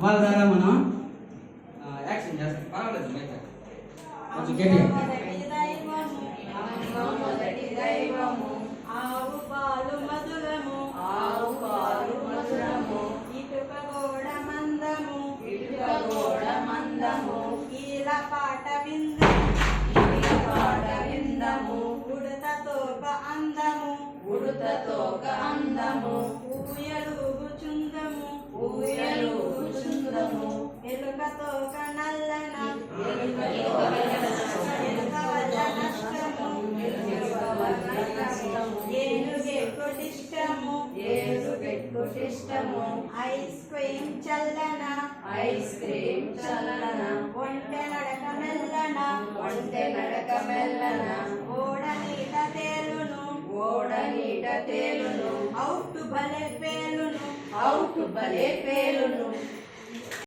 వాళ్ళ ద్వారా మనం యాక్షన్ చేస్తాం పర్వాలేదు మైక్ కొంచెం గట్టిగా ఆవు పాలు మధురము ఆవు పాలు మధురము ఇటుక గోడ మందము ఇటుక గోడ మందము కీల పాట విందము కీల పాట విందము ఉడత తోక అందము ఉడత తోక అందము. ఏనుగెక్కుటిష్టము ఏనుగెక్కుటిష్టము ఐస్ క్రీమ్ చల్లన? ఐస్ క్రీమ్ చల్లన? ఒంటె నడక మెల్లన ఒంటె నడక మెల్లన ఓడ నీట తేలును. ఓడ నీట తేలును. అవుట్ భలే పేలును. అవుట్ భలే పేలును.